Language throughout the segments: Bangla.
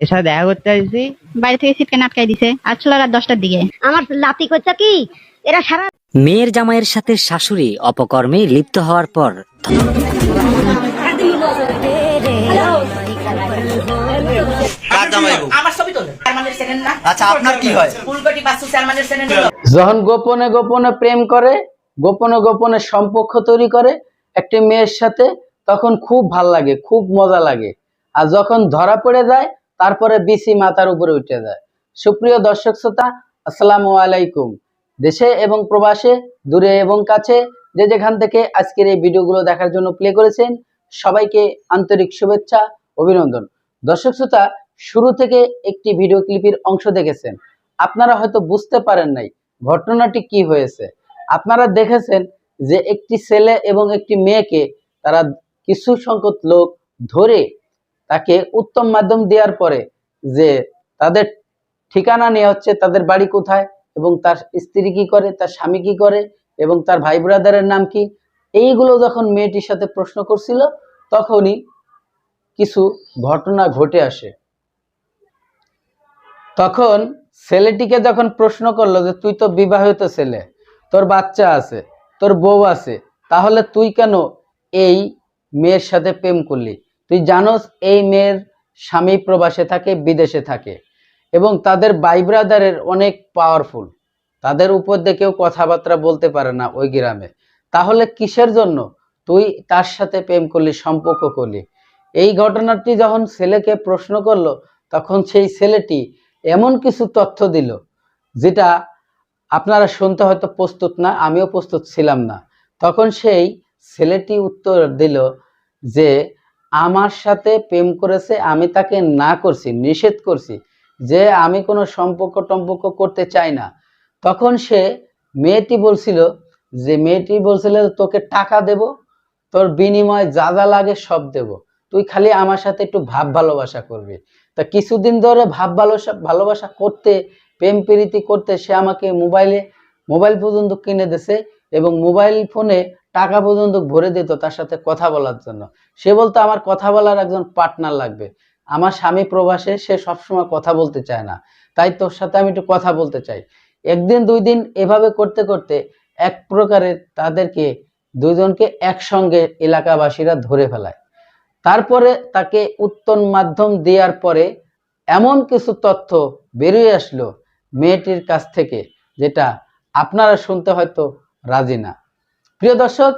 এর সাথে দেখা করতে আসছি। বাইরে থেকে সিটকে আটকাই দিছে। আসছিল রাত দশটার দিকে। আমার লাতি করছে কি? এরা সারা মেয়ের জামাইয়ের সাথে শাশুড়ি অপকর্মে লিপ্ত হওয়ার পর আচ্ছা হয়? যখন গোপনে গোপনে প্রেম করে গোপনে গোপনে সম্পর্ক তৈরি করে একটি মেয়ের সাথে তখন খুব ভালো লাগে খুব মজা লাগে। আর যখন ধরা পড়ে যায় তারপরে বিসি মাথার উপরে উঠে যায়। সুপ্রিয় দর্শক শ্রোতা, আসসালামু আলাইকুম। দেশে এবং প্রবাসে, দূরে এবং কাছে যে যেখান থেকে আজকের এই ভিডিওগুলো দেখার জন্য প্লে করেছেন, সবাইকে আন্তরিক শুভেচ্ছা, অভিনন্দন। দর্শক শ্রোতা, শুরু থেকে একটি ভিডিও ক্লিপের অংশ দেখেছেন। আপনারা হয়তো বুঝতে পারেন নাই ঘটনাটি কি হয়েছে। আপনারা দেখেছেন যে একটি ছেলে এবং একটি মেয়েকে তারা কিছু সংখ্যক লোক ধরে তাকে উত্তম মাধ্যম দেওয়ার পরে যে তাদের ঠিকানা নেওয়া হচ্ছে তাদের বাড়ি কোথায় এবং তার স্ত্রী কি করে, তার স্বামী কি করে এবং তার ভাই ব্রাদারের নাম কি, এইগুলো যখন মেয়েটির সাথে প্রশ্ন করছিল তখনই কিছু ঘটনা ঘটে আসে। তখন ছেলেটিকে যখন প্রশ্ন করল যে, তুই তো বিবাহিত ছেলে, তোর বাচ্চা আছে, তোর বউ আছে, তাহলে তুই কেন এই মেয়ের সাথে প্রেম করলি? তুই জানোস এই মেয়ের স্বামী প্রবাসে থাকে, বিদেশে থাকে। এবং তাদের বাই ব্রাদারের অনেক পাওয়ারফুল তাদের উপর দিয়ে কেউ কথাবার্তা বলতে পারে না ওই গ্রামে। তাহলে কিসের জন্য? তুই তার সাথে প্রেম করলি, সম্পর্ক করলি। এই ঘটনাটি যখন ছেলেকে প্রশ্ন করল, তখন সেই ছেলেটি এমন কিছু তথ্য দিল, যেটা আপনারা শুনতে হয়তো প্রস্তুত না, আমিও প্রস্তুত ছিলাম না। তখন সেই ছেলেটি উত্তর দিল যে আমার সাথে প্রেম করেছে, আমি তাকে না করছি, নিষেধ করছি, যে আমি কোনো সম্পর্ক টম্পর্ক করতে চাই না। তখন সে মেয়েটি বলছিল যে, মেয়েটি বলছিল তোকে টাকা দেব, তোর বিনিময়ে যা যা লাগে সব দেব। তুই খালি আমার সাথে একটু ভাব ভালোবাসা করবি। তা কিছুদিন ধরে ভাব ভালোবাসা ভালোবাসা করতে, প্রেম প্রীতি করতে সে আমাকে মোবাইলে, মোবাইল পর্যন্ত কিনে দিছে এবং মোবাইল ফোনে টাকা পর্যন্ত ভরে দিত তার সাথে কথা বলার জন্য। সে বলতো, আমার কথা বলার একজন পার্টনার লাগবে। আমার স্বামী প্রবাসে সে সবসময় কথা বলতে চায় না। তাই তোর সাথে আমি একটু কথা বলতে চাই। একদিন, দুই দিন এভাবে করতে করতে এক প্রকারে তাদেরকে দুইজনকে একসঙ্গে এলাকাবাসীরা ধরে ফেলায়। তারপরে তাকে উত্তম মাধ্যম দেওয়ার পরে এমন কিছু তথ্য বেরিয়ে আসলো মেয়েটির কাছ থেকে, যেটা আপনারা শুনতে হয়তো রাজি না। প্রিয় দর্শক,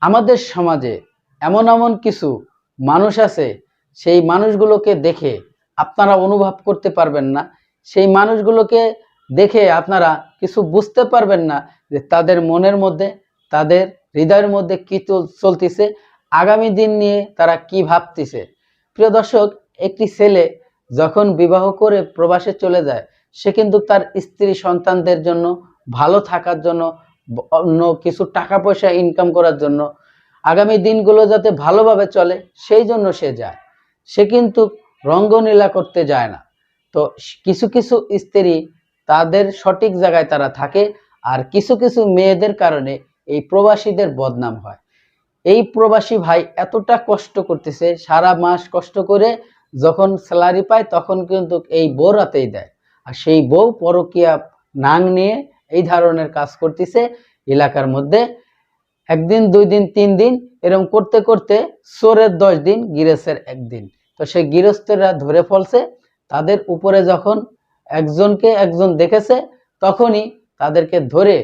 আমাদের সমাজে এমন এমন কিছু মানুষ আছে, সেই মানুষগুলোকে দেখে আপনারা অনুভব করতে পারবেন না। সেই মানুষগুলোকে দেখে আপনারা কিছু বুঝতে পারবেন না যে তাদের মনের মধ্যে, তাদের হৃদয়ের মধ্যে কি চল- চলতেছে, আগামী দিন নিয়ে তারা কি ভাবতেছে। প্রিয় দর্শক, একটি ছেলে যখন বিবাহ করে প্রবাসে চলে যায়, সে কিন্তু তার স্ত্রী সন্তানদের জন্য, ভালো থাকার জন্য অন্য কিছু টাকা পয়সা ইনকাম করার জন্য আগামী দিনগুলো যাতে ভালোভাবে চলে, সেই জন্য সে যায়। সে কিন্তু রঙ্গনীলা করতে যায় না। তো কিছু কিছু স্ত্রী তাদের সঠিক জায়গায় তারা থাকে আর কিছু কিছু মেয়েদের কারণে এই প্রবাসীদের বদনাম হয়। এই প্রবাসী ভাই এতটা কষ্ট করতেছে, সারা মাস কষ্ট করে যখন স্যালারি পায় তখন কিন্তু এই বউ রাতেই দেয়। আর সেই বউ পরকিয়া নাং নিয়ে এই ধরনের কাজ করতেছে এলাকার মধ্যে। একদিন, দুই দিন, তিন দিন এরকম করতে করতে চোরের দশ দিন গিরেসের একদিন তো সেই গৃহস্থরা ধরে ফেলছে, তাদের উপরে যখন একজনকে একজন দেখেছে, তখনই তাদেরকে ধরে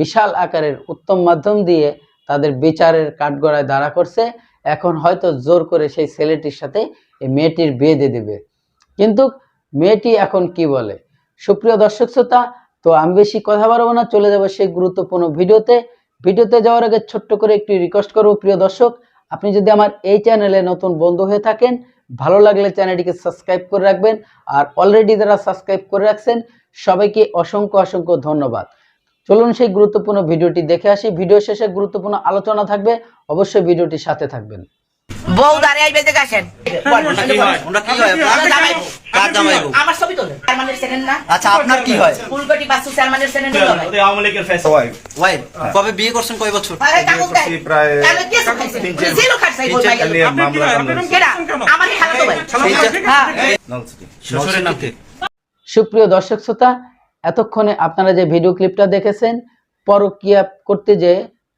বিশাল আকারের উত্তম মাধ্যম দিয়ে তাদের বিচারের কাঠগড়ায় দাঁড়া করছে। এখন হয়তো জোর করে সেই ছেলেটির সাথে এই মেয়েটির বিয়ে দিয়ে দেবে। কিন্তু মেয়েটি এখন কি বলে? সুপ্রিয় দর্শক শ্রোতা তো আমি বেশি কথা বাড়াবো না, চলে যাব সেই গুরুত্বপূর্ণ ভিডিওতে। ভিডিওতে যাওয়ার আগে ছোট্ট করে একটি রিকোয়েস্ট করব, প্রিয় দর্শক। আপনি যদি আমার এই চ্যানেলে নতুন বন্ধু হয়ে থাকেন, ভালো লাগলে চ্যানেলটিকে সাবস্ক্রাইব করে রাখবেন। আর অলরেডি যারা সাবস্ক্রাইব করে রাখছেন, সবাইকে অসংখ্য অসংখ্য ধন্যবাদ। চলুন সেই গুরুত্বপূর্ণ ভিডিওটি দেখে আসি। ভিডিও শেষে গুরুত্বপূর্ণ আলোচনা থাকবে। অবশ্যই ভিডিওটির সাথে থাকবেন। বউ দাঁড়িয়ে আইবে দেখে আসেন ওনারা কি ওনারা কি আপনার জামাই বউ। কার জামাই গো আমার ছবি তোলে চেয়ারম্যানের ছেলের না? আচ্ছা আপনার কি হয়? ফুলকটি বাসু চেয়ারম্যানের ছেলের না আওয়ামী লীগের ফেস ওয়াইফ। ওয়াইফ? কবে বিয়ে করছেন কয় বছর? আরে কাকুক প্রায় তাহলে কে খাইছে তিন খাইছে বল ভাই নিয়ে মামলা টামলা কেডা? আমার খালাতো ভাই। শ্বশুরের নাম কি? সুপ্রিয় দর্শক শ্রোতা এতক্ষণে আপনারা যে ভিডিও ক্লিপটা দেখেছেন পরকিয়া করতে যে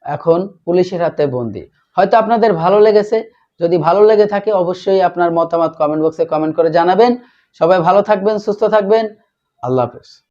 এখন পুলিশের হাতে বন্দি। হয়তো আপনাদের ভালো লেগেছে যদি ভালো লেগে থাকে, অবশ্যই আপনার মতামত কমেন্ট বক্সে কমেন্ট করে জানাবেন। সবাই ভালো থাকবেন, সুস্থ থাকবেন। আল্লাহ হাফেজ।